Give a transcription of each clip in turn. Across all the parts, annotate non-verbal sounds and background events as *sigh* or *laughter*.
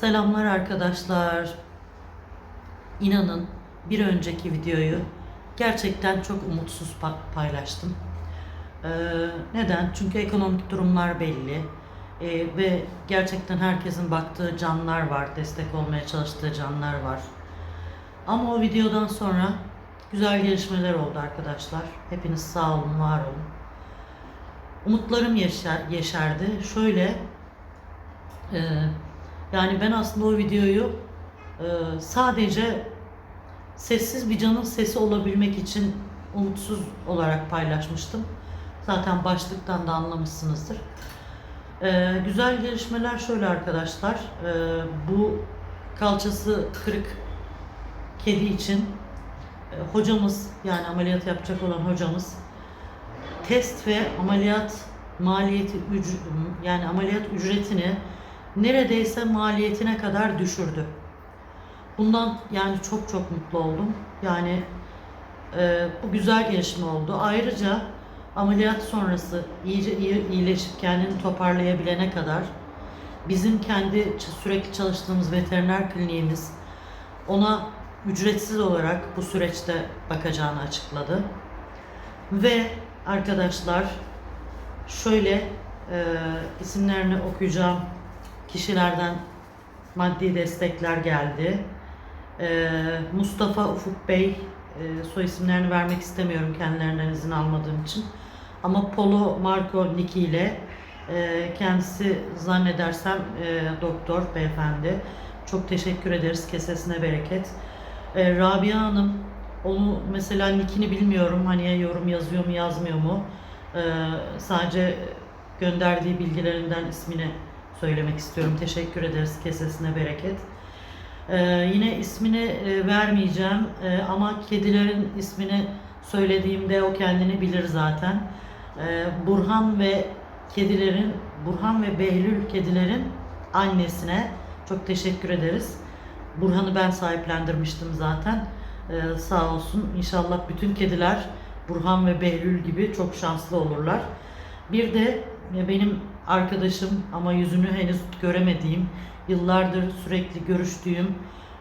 Selamlar arkadaşlar. İnanın bir önceki videoyu gerçekten çok umutsuz pa- paylaştım. Ee, neden? Çünkü ekonomik durumlar belli Ee, ve gerçekten herkesin baktığı canlar var, destek olmaya çalıştığı canlar var. Ama o videodan sonra güzel gelişmeler oldu arkadaşlar. Hepiniz sağ olun, var olun. Umutlarım yeşer, yeşerdi. Şöyle, e, yani ben aslında o videoyu e, sadece sessiz bir canın sesi olabilmek için umutsuz olarak paylaşmıştım. Zaten başlıktan da anlamışsınızdır. E, güzel gelişmeler şöyle arkadaşlar. E, bu kalçası kırık kedi için e, hocamız yani ameliyat yapacak olan hocamız test ve ameliyat maliyeti yani ameliyat ücretini neredeyse maliyetine kadar düşürdü. Bundan yani çok çok mutlu oldum. Yani e, bu güzel gelişme oldu. Ayrıca ameliyat sonrası iyice iyi, iyileşip kendini toparlayabilene kadar bizim kendi sürekli çalıştığımız veteriner kliniğimiz ona ücretsiz olarak bu süreçte bakacağını açıkladı. Ve arkadaşlar şöyle e, isimlerini okuyacağım kişilerden maddi destekler geldi. E, Mustafa Ufuk Bey, e, soy isimlerini vermek istemiyorum kendilerinden izin almadığım için. Ama Polo Marco Niki ile e, kendisi zannedersem e, doktor beyefendi. Çok teşekkür ederiz. Kesesine bereket. E, Rabia Hanım, onu mesela nickini bilmiyorum. Hani yorum yazıyor mu yazmıyor mu? Sadece gönderdiği bilgilerinden ismini söylemek istiyorum. Teşekkür ederiz. Kesesine bereket. Ee, yine ismini e, vermeyeceğim Ee, ama kedilerin ismini söylediğimde o kendini bilir zaten. Ee, Burhan ve kedilerin, Burhan ve Behlül kedilerin annesine çok teşekkür ederiz. Burhan'ı ben sahiplendirmiştim zaten. Ee, sağ olsun. İnşallah bütün kediler Burhan ve Behlül gibi çok şanslı olurlar. Bir de e, benim arkadaşım ama yüzünü henüz göremediğim, yıllardır sürekli görüştüğüm,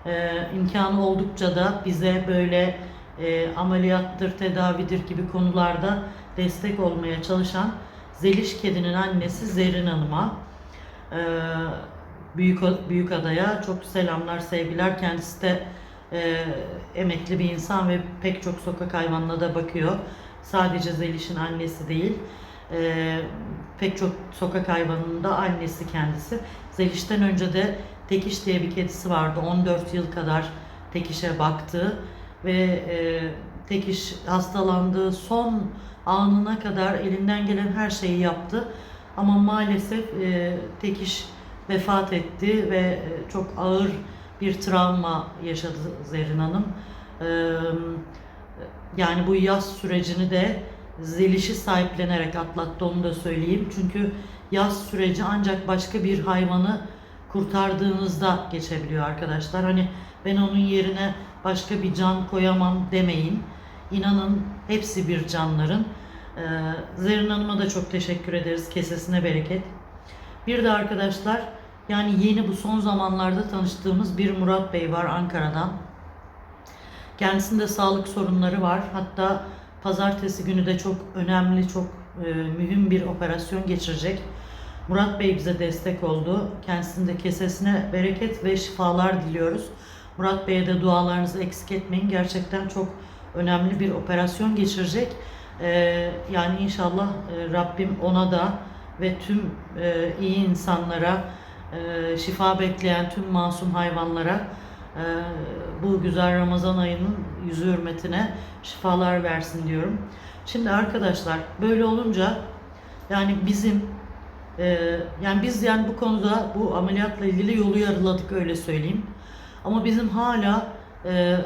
e, imkanı oldukça da bize böyle e, ameliyattır, tedavidir gibi konularda destek olmaya çalışan Zeliş Kedi'nin annesi Zerrin Hanım'a, e, Büyük, Büyük Adaya çok selamlar, sevgiler. Kendisi de e, emekli bir insan ve pek çok sokak hayvanına da bakıyor. Sadece Zeliş'in annesi değil. E, pek çok sokak hayvanının da annesi kendisi. Zeliş'ten önce de Tekiş diye bir kedisi vardı. 14 yıl kadar Tekiş'e baktı ve e, Tekiş hastalandığı son anına kadar elinden gelen her şeyi yaptı. Ama maalesef e, Tekiş vefat etti ve e, çok ağır bir travma yaşadı Zerrin Hanım. E, yani bu yaz sürecini de Zeliş'i sahiplenerek atlattı onu da söyleyeyim. Çünkü yaz süreci ancak başka bir hayvanı kurtardığınızda geçebiliyor arkadaşlar. Hani ben onun yerine başka bir can koyamam demeyin. İnanın hepsi bir canların. Ee, Zerrin Hanım'a da çok teşekkür ederiz. Kesesine bereket. Bir de arkadaşlar yani yeni bu son zamanlarda tanıştığımız bir Murat Bey var Ankara'dan. Kendisinde sağlık sorunları var. Hatta pazartesi günü de çok önemli, çok e, mühim bir operasyon geçirecek. Murat Bey bize destek oldu. Kendisinde kesesine bereket ve şifalar diliyoruz. Murat Bey'e de dualarınızı eksik etmeyin. Gerçekten çok önemli bir operasyon geçirecek. E, yani inşallah e, Rabbim ona da ve tüm e, iyi insanlara, e, şifa bekleyen tüm masum hayvanlara bu güzel Ramazan ayının yüzü hürmetine şifalar versin diyorum. Şimdi arkadaşlar böyle olunca yani bizim e, yani biz yani bu konuda bu ameliyatla ilgili yolu yarıladık öyle söyleyeyim. Ama bizim hala e,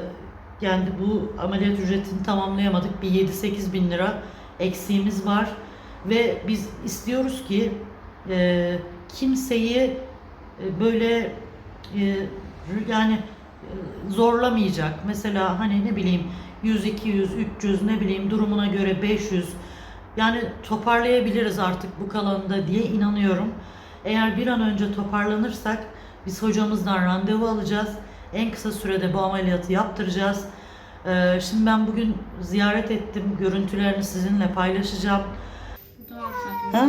yani bu ameliyat ücretini tamamlayamadık. Bir 7-8 bin lira eksiğimiz var. Ve biz istiyoruz ki e, kimseyi böyle yani zorlamayacak. Mesela hani ne bileyim 100, 200, 300 ne bileyim durumuna göre 500 yani toparlayabiliriz artık bu kalanında diye inanıyorum. Eğer bir an önce toparlanırsak Biz hocamızdan randevu alacağız. En kısa sürede bu ameliyatı yaptıracağız. Ee, şimdi ben bugün ziyaret ettim. Görüntülerini sizinle paylaşacağım. Ha?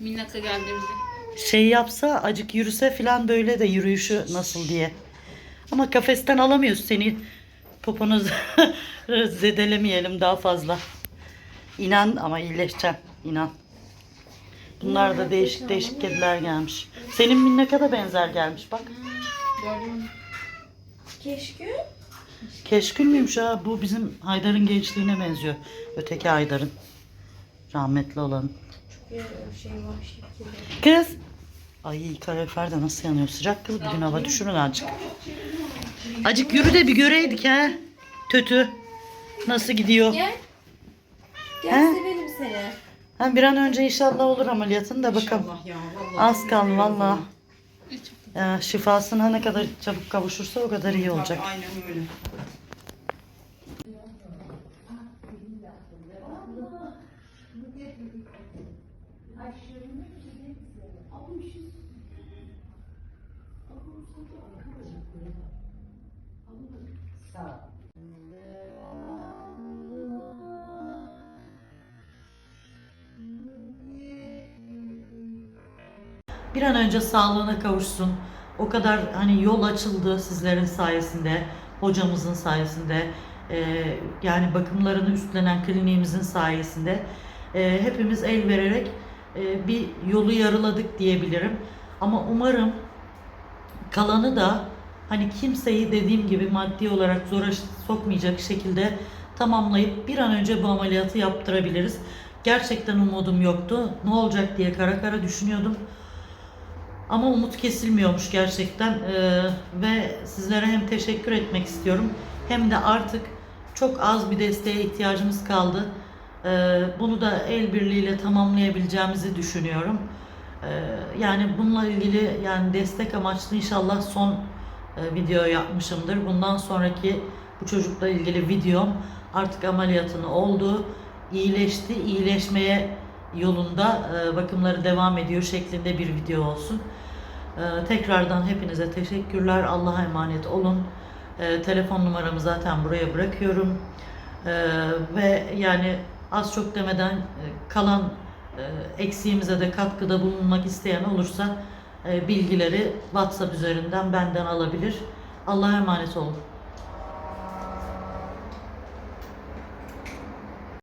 Minnaka geldi bize. Şey yapsa acık yürüse falan böyle de yürüyüşü nasıl diye. Ama kafesten alamıyoruz seni. Poponu *laughs* zedelemeyelim daha fazla. İnan ama iyileşeceğim. inan. Bunlar da değişik değişik kediler gelmiş. Senin minnaka da benzer gelmiş bak. Keşke. Keşkül müymüş ha? Bu bizim Haydar'ın gençliğine benziyor. Öteki Haydar'ın. Rahmetli olan. Şey. Kız. Ay kalorifer de nasıl yanıyor? Sıcak kız bugün hava düşürün azıcık. Acık yürü de bir göreydik ha. Tötü. Nasıl gidiyor? Gel. Gel He? sevelim seni. Ha, bir an önce inşallah olur ameliyatın da bakalım. Az kaldı valla. Ya, şifasına ne kadar çabuk kavuşursa o kadar iyi olacak. Aynen öyle. Bir an önce sağlığına kavuşsun. O kadar hani yol açıldı sizlerin sayesinde, hocamızın sayesinde, e, yani bakımlarını üstlenen kliniğimizin sayesinde. E, hepimiz el vererek e, bir yolu yarıladık diyebilirim. Ama umarım kalanı da hani kimseyi dediğim gibi maddi olarak zora sokmayacak şekilde tamamlayıp bir an önce bu ameliyatı yaptırabiliriz. Gerçekten umudum yoktu. Ne olacak diye kara kara düşünüyordum. Ama umut kesilmiyormuş gerçekten Ee, ve sizlere hem teşekkür etmek istiyorum hem de artık çok az bir desteğe ihtiyacımız kaldı. Ee, bunu da el birliğiyle tamamlayabileceğimizi düşünüyorum. Ee, yani bununla ilgili yani destek amaçlı inşallah son e, video yapmışımdır. Bundan sonraki bu çocukla ilgili videom artık ameliyatını oldu, iyileşti, iyileşmeye yolunda e, bakımları devam ediyor şeklinde bir video olsun. E, tekrardan hepinize teşekkürler. Allah'a emanet olun. Telefon numaramı zaten buraya bırakıyorum. Ve yani az çok demeden e, kalan e, eksiğimize de katkıda bulunmak isteyen olursa e, bilgileri WhatsApp üzerinden benden alabilir. Allah'a emanet olun.